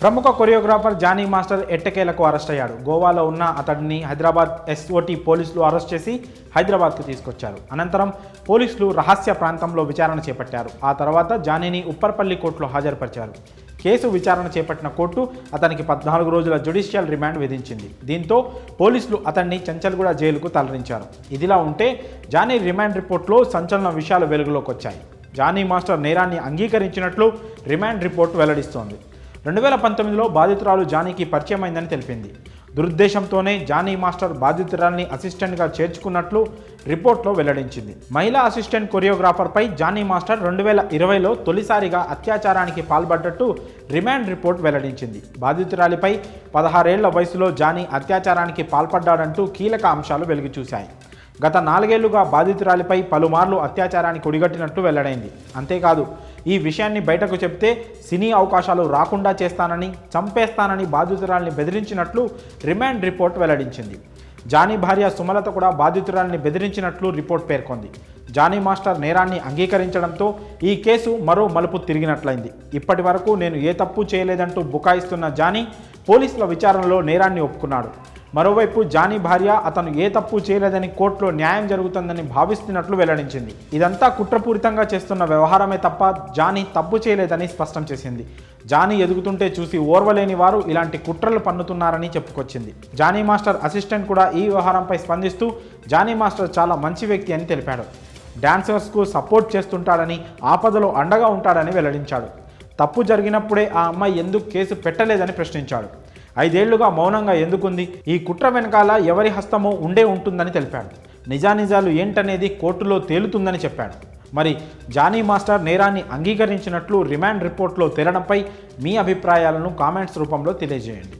ప్రముఖ choreographer Johnny master ఎట్టకేలకు arrest అయ్యాడు. గోవాలో ఉన్న అతడిని హైదరాబాద్ ఎస్ఓటి పోలీసులు అరెస్ట్ చేసి హైదరాబాద్కు తీసుకొచ్చారు. అనంతరం పోలీసులు రహస్య ప్రాంతంలో విచారణ చేపట్టారు. ఆ తర్వాత జానీని ఉప్పర్పల్లి కోర్టులో హాజరుపరిచారు. కేసు విచారణ చేపట్టిన కోర్టు అతనికి పద్నాలుగు రోజుల జ్యుడిషియల్ రిమాండ్ విధించింది. దీంతో పోలీసులు అతన్ని చంచల్గూడ జైలుకు తరలించారు. ఇదిలా ఉంటే జానీ రిమాండ్ రిపోర్ట్లో సంచలన విషయాలు వెలుగులోకి వచ్చాయి జానీ మాస్టర్ నేరాన్ని అంగీకరించినట్లు రిమాండ్ రిపోర్ట్ వెల్లడిస్తోంది. రెండు వేల పంతొమ్మిదిలో బాధితురాలు జానీకి పరిచయమైందని తెలిపింది. దురుద్దేశంతోనే జానీ మాస్టర్ బాధితురాల్ని అసిస్టెంట్గా చేర్చుకున్నట్లు రిపోర్ట్లో వెల్లడించింది. మహిళా అసిస్టెంట్ కొరియోగ్రాఫర్పై జానీ మాస్టర్ రెండు వేల ఇరవైలో తొలిసారిగా అత్యాచారానికి పాల్పడ్డట్టు రిమాండ్ రిపోర్ట్ వెల్లడించింది. బాధితురాలిపై పదహారేళ్ళ వయసులో జానీ అత్యాచారానికి పాల్పడ్డాడంటూ కీలక అంశాలు వెలుగు చూశాయి గత నాలుగేళ్ళుగా బాధితురాలిపై పలుమార్లు అత్యాచారానికి ఒడిగట్టినట్టు వెల్లడైంది. అంతేకాదు ఈ విషయాన్ని బయటకు చెప్తే సినీ అవకాశాలు రాకుండా చేస్తానని చంపేస్తానని బాధితురాల్ని బెదిరించినట్లు రిమాండ్ రిపోర్ట్ వెల్లడించింది. జానీ భార్య సుమలత కూడా బాధితురాల్ని బెదిరించినట్లు రిపోర్ట్ పేర్కొంది. జానీ మాస్టర్ నేరాన్ని అంగీకరించడంతో ఈ కేసు మరో మలుపు తిరిగినట్లయింది. ఇప్పటి వరకు నేను ఏ తప్పు చేయలేదంటూ బుకాయిస్తున్న జానీ పోలీసుల విచారణలో నేరాన్ని ఒప్పుకున్నాడు. మరోవైపు జానీ భార్య అతను ఏ తప్పు చేయలేదని కోర్టులో న్యాయం జరుగుతుందని భావిస్తున్నట్లు వెల్లడించింది. ఇదంతా కుట్రపూరితంగా చేస్తున్న వ్యవహారమే తప్ప జానీ తప్పు చేయలేదని స్పష్టం చేసింది. జానీ ఎదుగుతుంటే చూసి ఓర్వలేని వారు ఇలాంటి కుట్రలు పన్నుతున్నారని చెప్పుకొచ్చింది. జానీ మాస్టర్ అసిస్టెంట్ కూడా ఈ వ్యవహారంపై స్పందిస్తూ జానీ మాస్టర్ చాలా మంచి వ్యక్తి అని తెలిపాడు. డాన్సర్స్కు సపోర్ట్ చేస్తుంటాడని ఆపదలో అండగా ఉంటాడని వెల్లడించాడు. తప్పు జరిగినప్పుడే ఆ అమ్మాయి ఎందుకు కేసు పెట్టలేదని ప్రశ్నించాడు. ఐదేళ్ళుగా మౌనంగా ఎందుకుంది? ఈ కుట్ర వెనకాల ఎవరి హస్తమో ఉండే ఉంటుందని తెలిపాడు. నిజానిజాలు ఏంటనేది కోర్టులో తేలుతుందని చెప్పాడు. మరి జానీ మాస్టర్ నేరాన్ని అంగీకరించినట్లు రిమాండ్ రిపోర్ట్లో తేలడంపై మీ అభిప్రాయాలను కామెంట్స్ రూపంలో తెలియజేయండి.